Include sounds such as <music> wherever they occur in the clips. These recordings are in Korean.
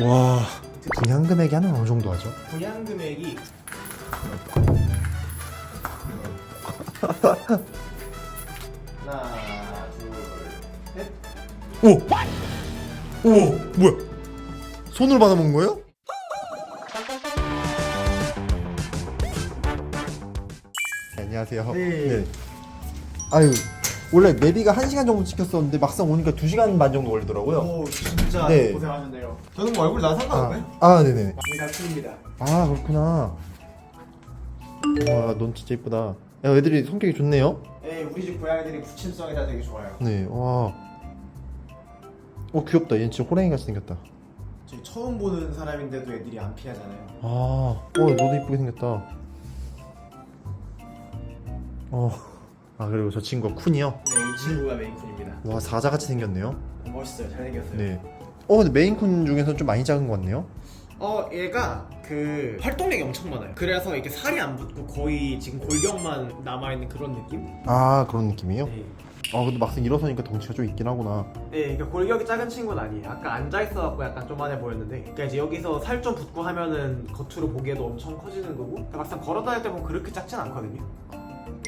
와 분양 금액이 하나 어느 정도 하죠? 분양 금액이 하나 둘셋 오! 오! 뭐야? 손으로 받아먹은 거예요? 네, 안녕하세요. 네. 아유 원래 내비가 1시간 정도 찍혔었는데 막상 오니까 2시간 반 정도 걸리더라고요. 오 진짜 네. 고생하셨네요 저는 뭐 얼굴 나 아, 상관없나요? 아 네네. 이가 큽니다 아 그렇구나. 와, 넌 진짜 이쁘다. 야, 애들이 성격이 좋네요. 네 우리 집 고양이들이 부침성이 다 되게 좋아요 네, 와. 어 귀엽다. 얘 진짜 호랑이 같이 생겼다. 저희 처음 보는 사람인데도 애들이 안 피하잖아요 아, 어, 너도 이쁘게 생겼다. 어, 아 그리고 저 친구가 쿤이요. 네 이 친구가 메인쿤입니다 와, 사자같이 생겼네요. 멋있어요 잘생겼어요 네. 어, 근데 메인쿤 중에서 좀 많이 작은 것 같네요. 어 얘가 그 활동량이 엄청 많아요 그래서 이게 살이 안 붙고 거의 지금 골격만 남아 있는 그런 느낌? 아, 그런 느낌이에요? 네. 아, 근데 막상 일어서니까 덩치가 좀 있긴 하구나. 네, 그러니까 골격이 작은 친구는 아니에요. 아까 앉아 있어갖고 약간 좀만해 보였는데, 그러니까 이제 여기서 살 좀 붙고 하면은 겉으로 보기에도 엄청 커지는 거고, 그러니까 막상 걸어 다닐 때 보면 그렇게 작진 않거든요.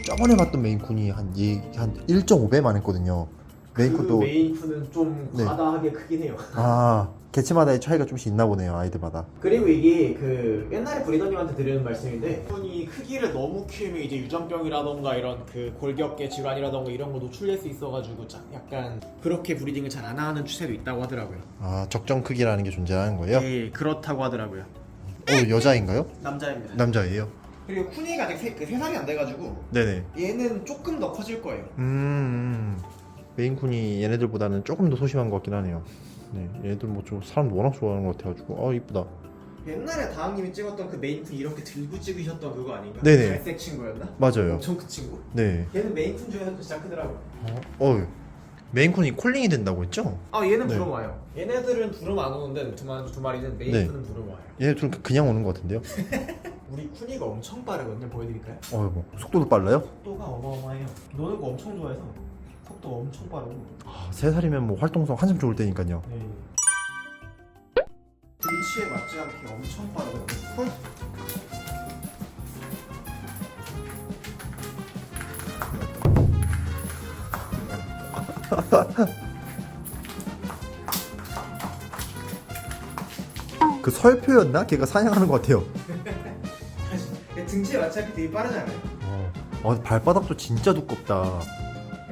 저번에 봤던 메인쿤이 한, 이, 한 1.5배만 했거든요. 그 메인쿤도. 메인쿤은 좀 네. 과다하게 크긴 해요. 아, 개체마다의 차이가 좀씩 있나 보네요, 아이들마다. 그리고 이게 그 옛날에 브리더님한테 드리는 말씀인데, 분이 크기를 너무 키우면 이제 유전병이라던가 이런 그 골격계 질환이라던가 이런 거 노출될 수 있어가지고 자- 약간 그렇게 브리딩을 잘 안 하는 추세도 있다고 하더라고요. 아, 적정 크기라는 게 존재하는 거예요? 네, 그렇다고 하더라고요. 어, 여자인가요? 남자입니다. 남자예요? 그리고 쿠니가 아직 세, 그 3살이 안 돼가지고 네네. 얘는 조금 더 커질 거예요. 음, 메인쿤이 얘네들보다는 조금 더 소심한 것 같긴 하네요. 네, 얘네들 뭐 좀 사람 워낙 좋아하는 것 같아가지고, 어 이쁘다. 옛날에 다항님이 찍었던 그 메인쿤 이렇게 들고 찍으셨던 그거 아닌가? 네네. 갈색 친구였나? 맞아요. 엄청 큰 친구. 네. 얘는 메인쿤 중에서도 진짜 크더라고. 어, 어 메인쿤이 콜링이 된다고 했죠? 아 얘는 네. 부름 와요. 얘네들은 부름 안 오는데 두, 마, 두 마리는 메인쿤은 네. 부름 와요. 얘네 둘 그냥 오는 것 같은데요? <laughs> 우리 쿠니가 엄청 빠르거든요. 보여드릴까요? 어, 뭐 속도도 빨라요? 속도가 어마어마해요. 노는 거 엄청 좋아해서 속도 엄청 빠르고. 아, 세 살이면 뭐 활동성 한참 좋을 때니까요. 네. 위치에 맞지 않게 엄청 빠르거든요. <laughs> 그 설표였나? 걔가 사냥하는 것 같아요. 등치에 맞지 않게 되게 빠르잖아요. 어, 어 발바닥도 진짜 두껍다.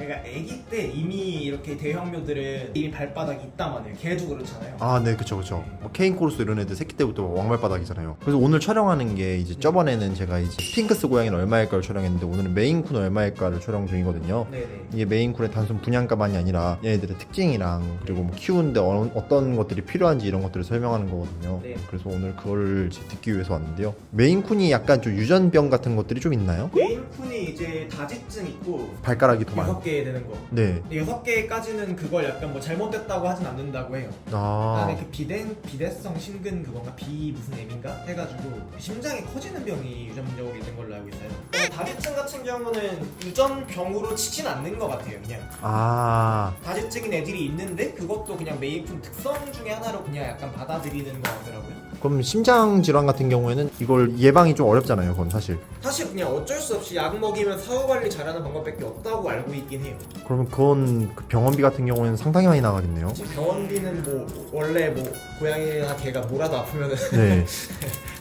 그러니까 아기 때 이미 이렇게 대형묘들은 이미 발바닥이 있다만 해요. 걔도 그렇잖아요. 아, 네, 그쵸, 그쵸. 뭐 케인 코르스 이런 애들 새끼 때부터 왕발바닥이잖아요. 그래서 오늘 촬영하는 게 이제 저번에는 제가 이제 핑크스 고양이는 얼마일까를 촬영했는데 오늘은 메인쿤 얼마일까를 촬영 중이거든요. 네네. 이게 메인쿤의 단순 분양가만이 아니라 얘네들의 특징이랑 그리고 뭐 키우는데 어, 어떤 것들이 필요한지 이런 것들을 설명하는 거거든요. 네. 그래서 오늘 그걸 이제 듣기 위해서 왔는데요. 메인쿤이 약간 좀 유전병 같은 것들이 좀 있나요? 메인쿤이 이제 다지증 있고 발가락이 더 많아. 여섯 개 되는 거. 네. 근데 여섯 개까지는 그걸 약간 뭐 잘못됐다고 하진 않는다고 해요. 아. 그다음에 그 비대 비대성 심근 그건가 비 무슨 M인가 해가지고 심장이 커지는 병이 유전적으로 있는 걸로 알고 있어요. 근데 다지증 같은 경우는 유전병으로 치진 않는 것 같아요, 그냥. 아. 다지증인 애들이 있는데 그것도 그냥 메이쿤 특성 중에 하나로 그냥 약간 받아들이는 거 같더라고요. 그럼 심장 질환 같은 경우에는 이걸 예방이 좀 어렵잖아요. 그건 사실. 사실 그냥 어쩔 수 없이 약 먹이면 사후 관리 잘하는 방법밖에 없다고 알고 있긴 해요. 그러면 그건 그 병원비 같은 경우에는 상당히 많이 나가겠네요. 병원비는 뭐 원래 뭐 고양이나 개가 뭐라도 아프면은 네. <laughs>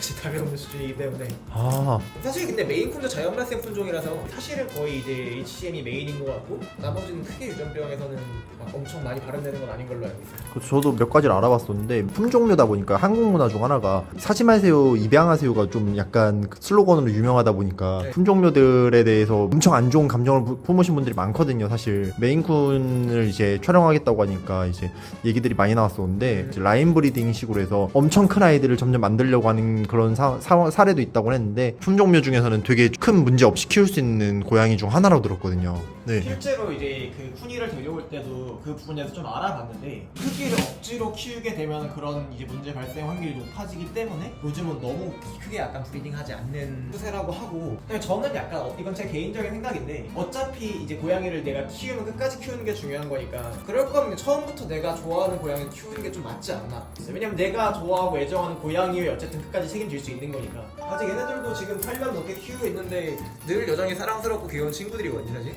다시 답이 없는 수준이기 때문에 아. 사실 근데 메인쿤도 자연 발생 품종이라서 사실은 거의 이제 HCM이 메인인 것 같고 나머지는 크게 유전병에서는 막 엄청 많이 발현되는 건 아닌 걸로 알고 있어요. 그 저도 몇 가지를 알아봤었는데 품종묘다 보니까 한국 문화 중 하나가 사지 마세요 입양하세요가 좀 약간 그 슬로건으로 유명하다 보니까 네. 품종묘들에 대해서 엄청 안 좋은 감정을 부- 품으신 분들이 많거든요 사실 메인쿤을 이제 촬영하겠다고 하니까 이제 얘기들이 많이 나왔었는데 이제 라인 브리딩 식으로 해서 엄청 큰 아이들을 점점 만들려고 하는 그런 사, 사, 사례도 있다고 했는데 품종묘 중에서는 되게 큰 문제 없이 키울 수 있는 고양이 중 하나라고 들었거든요 네. 실제로 이제 그 쿠니를 데려올 때도 그 부분에서 좀 알아봤는데 크기를 억지로 키우게 되면 그런 이제 문제 발생 확률이 높아지기 때문에 요즘은 너무 크게 약간 브리딩하지 않는 추세라고 하고 저는 약간 어, 이건 제 개인적인 생각인데 어차피 이제 고양이를 내가 키우면 끝까지 키우는 게 중요한 거니까 그럴 거면 처음부터 내가 좋아하는 고양이 키우는 게 좀 맞지 않나. 왜냐면 내가 좋아하고 애정하는 고양이를 어쨌든 끝까지 책임질 수 있는 거니까. 아직 얘네들도 지금 8년 넘게 키우고 있는데 늘 여전히 사랑스럽고 귀여운 친구들이거든요 사실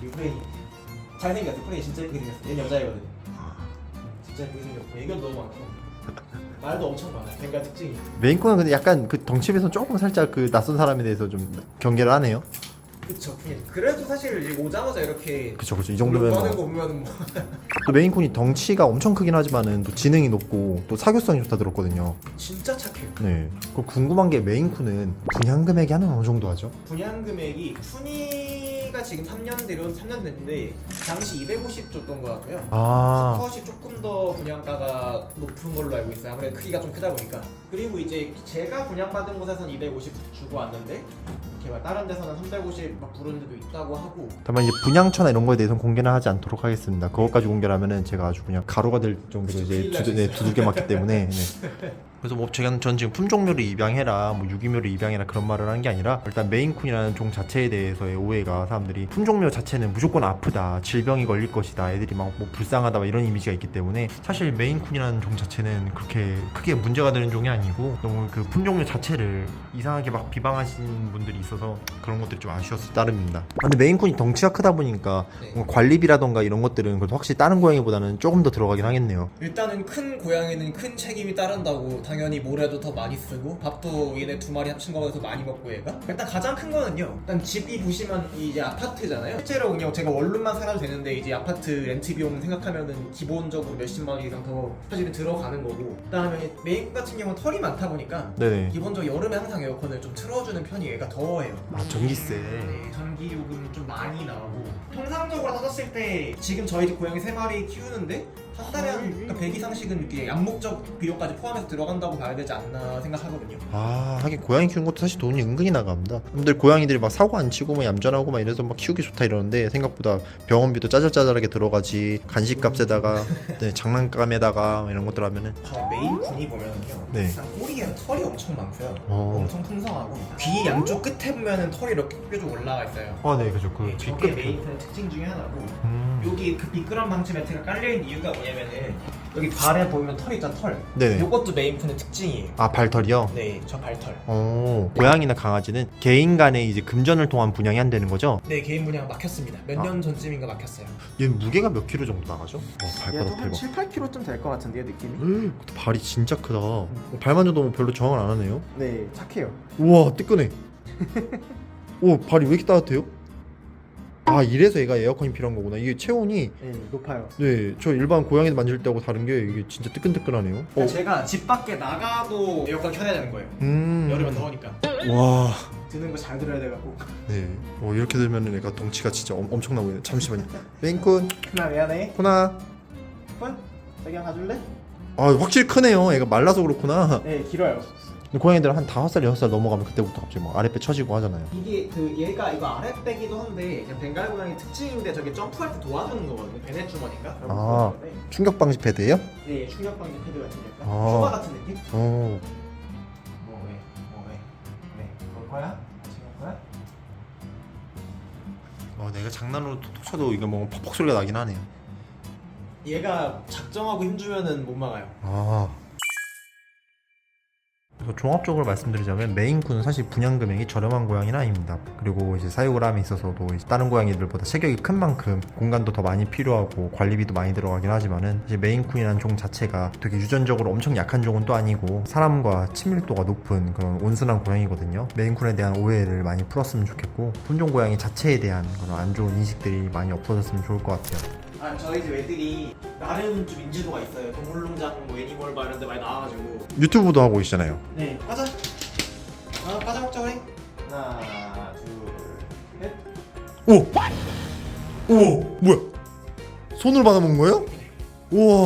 우리 후레이 잘생겼어 후레이 진짜 예쁘게 생겼어. 얘는 여자애거든. 진짜 예쁘게 생겼고 애교도 너무 많고 말도 엄청 많아. 뱅가 특징이. 메인콘은 근데 약간 그 덩치에서 조금 살짝 그 낯선 사람에 대해서 좀 경계를 하네요. 그쵸 그냥 그래도 사실 오자마자 이렇게 그쵸 그쵸 이 정도면 하는 거 뭐. 보면은 뭐 <laughs> 또 메인콘이 덩치가 엄청 크긴 하지만은 또 지능이 높고 또 사교성이 좋다 들었거든요. 진짜 착해요 네. 그럼 궁금한 게 메인콘은 분양 금액이 한 어느 정도 하죠? 분양 금액이 푸니가 지금 3년 뒤로 3년 됐는데 당시 250 줬던 것 같고요 아 스컷이 조금 더 분양가가 높은 걸로 알고 있어요. 아무래도 크기가 좀 크다 보니까. 그리고 이제 제가 분양받은 곳에서는 250 주고 왔는데 제가 다른 데서는 350막 부르는 데도 있다고 하고 다만 이제 분양처나 이런 거에 대해서는 공개는 하지 않도록 하겠습니다. 그것까지 공개하면은 제가 아주 그냥 가루가 될 정도로 이제 두들, 네, 있어요. 두들겨 맞기 때문에. 네. <laughs> 그래서 뭐 제가 전 지금 품종묘를 입양해라, 뭐 유기묘를 입양해라 그런 말을 하는 게 아니라 일단 메인쿤이라는 종 자체에 대해서의 오해가 사람들이 품종묘 자체는 무조건 아프다, 질병이 걸릴 것이다, 애들이 막 뭐 불쌍하다 막 이런 이미지가 있기 때문에 사실 메인쿤이라는 종 자체는 그렇게 크게 문제가 되는 종이 아니고 너무 그 품종묘 자체를 이상하게 막 비방하시는 분들이 있어 서 그런 것들이 좀 아쉬웠을 따름입니다. 근데 메인쿤이 덩치가 크다 보니까 네. 뭔가 관리비라던가 이런 것들은 그래도 확실히 다른 고양이보다는 조금 더 들어가긴 하겠네요. 일단은 큰 고양이는 큰 책임이 따른다고 당연히 모래도 더 많이 쓰고 밥도 얘네 두 마리 합친 더 많이 먹고 얘가 일단 가장 큰 거는요 일단 집이 보시면 이제 아파트잖아요 실제로 그냥 제가 원룸만 살아도 되는데 이제 아파트 렌트 비용 생각하면은 기본적으로 몇십만 원 이상 더 사실은 들어가는 거고 그다음에 메인 같은 경우는 털이 많다 보니까 네네. 기본적으로 여름에 항상 에어컨을 좀 틀어주는 편이 얘가 더 워요 아 전기세. 네, 전기 요금 좀 많이 나오고 통상적으로 따졌을 때 지금 저희 집 고양이 세 마리 키우는데 한 달에 한 그러니까 100 이상씩은 이렇게 양목적 비용까지 포함해서 들어간다고 봐야 되지 않나 생각하거든요. 아 하긴 고양이 키우는 것도 사실 돈이 은근히 나갑니다. 사람들 고양이들이 막 사고 안 치고 막 얌전하고 막 이래서 막 키우기 좋다 이러는데 생각보다 병원비도 짜잘짜잘하게 들어가지 간식값에다가 네, 장난감에다가 이런 것들 하면은 저 메인 군이 보면은요. 네. 일단 꼬리에 털이 엄청 많고요. 어. 엄청 풍성하고 귀 양쪽 끝에 보면은 털이 이렇게 뾰족 올라와 있어요. 아네 그죠 그 네, 저게 메인 특징 중에 하나고 음. 여기 그 미끄럼 방지 매트가 깔려 있는 이유가 뭐냐 면은 여기 발에 보면 털 있잖아 털. 네네. 요것도 메인 군의 특징이에요. 아 발털이요? 네, 저 발털. 어 고양이나 강아지는 개인 간의 이제 금전을 통한 분양이 안 되는 거죠? 네, 개인 분양 막혔습니다. 몇 아. 년 전쯤인가 막혔어요. 얘 무게가 몇 킬로 정도 나가죠? 어, 발바닥 대박. 7, 8kg쯤 될 것 같은데요, 느낌이? 음, 발이 진짜 크다. 어, 발 만 져도 뭐 별로 저항을 안 하네요. 네, 착해요. 우와 뜨끈해. <laughs> 오 발이 왜 이렇게 따뜻해요? 아 이래서 얘가 에어컨이 필요한 거구나. 이게 체온이 네, 높아요. 네저 일반 고양이들 만질 때하고 다른 게 이게 진짜 뜨끈뜨끈하네요. 어. 제가 집 밖에 나가도 에어컨 켜야 되는 거예요. 음. 여름엔 더우니까. 와. 드는 거 잘 들어야 돼갖고. 네. 어 이렇게 되면은 얘가 덩치가 진짜 엄, 엄청나 보이네. 잠시만요. 맹쿤, 나 미안해. 코나. 폰? 자기랑 가줄래? 아 확실히 크네요. 얘가 말라서 그렇구나. 네, 길어요. 근데 고양이들 한 다섯 살 여섯 살 넘어가면 그때부터 갑자기 막 아랫배 처지고 하잖아요. 이게 그 얘가 이거 아랫배기도 한데 그냥 벵갈 고양이 특징인데 저게 점프할 때 도와주는 거거든요. 베네 주머니인가? 그런 거 아. 충격 방지 패드예요? 네, 충격 방지 패드 같은 약간 아. 소바 같은 느낌? 어. 뭐 왜? 뭐 왜? 네, 볼 거야? 지금 볼 거야? 어 내가 장난으로 톡톡 쳐도 이게 뭐 퍽퍽 소리가 나긴 하네요. 얘가 작정하고 힘주면은 못 막아요. 아. 종합적으로 말씀드리자면 메인쿤은 사실 분양 금액이 저렴한 고양이는 아닙니다. 그리고 이제 사육을 함에 있어서도 이제 다른 고양이들보다 체격이 큰 만큼 공간도 더 많이 필요하고 관리비도 많이 들어가긴 하지만은 사실 메인쿤이라는 종 자체가 되게 유전적으로 엄청 약한 종은 또 아니고 사람과 친밀도가 높은 그런 온순한 고양이거든요. 메인쿤에 대한 오해를 많이 풀었으면 좋겠고 품종 고양이 자체에 대한 그런 안 좋은 인식들이 많이 없어졌으면 좋을 것 같아요. 아 저희 집 애들이 나름 좀 인지도가 있어요. 동물농장 뭐 애니멀 바 이런 데 많이 나와가지고 유튜브도 하고 계시잖아요. 네 오! 오! 뭐야? 손으로 받아먹은 거예요? 우와!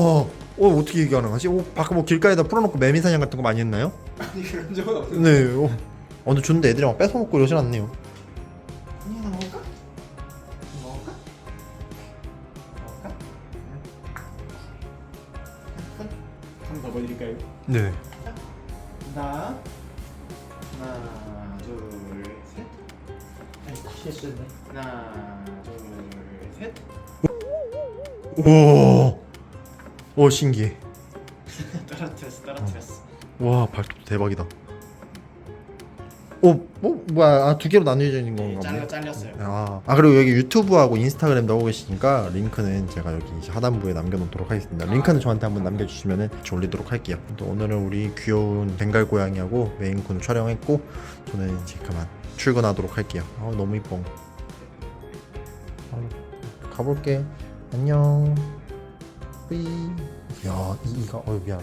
어, 어떻게 이게 가능하지? 오, 바깥 뭐 길가에다 풀어놓고 매미 사냥 같은 거 많이 했나요? 아니 그런 적은 없어요. 네. 어, 어 근데 줬는데 애들이 막 뺏어먹고 이러진 않네요. 네. 하나, 하나. 실수했네. 하나, 둘, 셋. 오. 오 신기해. <laughs> 떨어뜨렸어, 떨어뜨렸어. 와 발톱 대박이다. 오, 뭐 뭐야? 아, 두 개로 나뉘어져 있는 네, 건가 잘려 보네. 잘렸어요. 아, 아 그리고 여기 유튜브하고 인스타그램도 하고 계시니까 링크는 제가 여기 하단부에 남겨놓도록 하겠습니다. 링크는 저한테 한번 남겨주시면은 저 올리도록 할게요. 또 오늘은 우리 귀여운 벵갈 고양이하고 메인쿤 촬영했고 저는 이제 그만 출근하도록 할게요. 아 너무 이뻐. 아, 가볼게. 안녕. 뿌이. 야 이, 이가 어유 미안.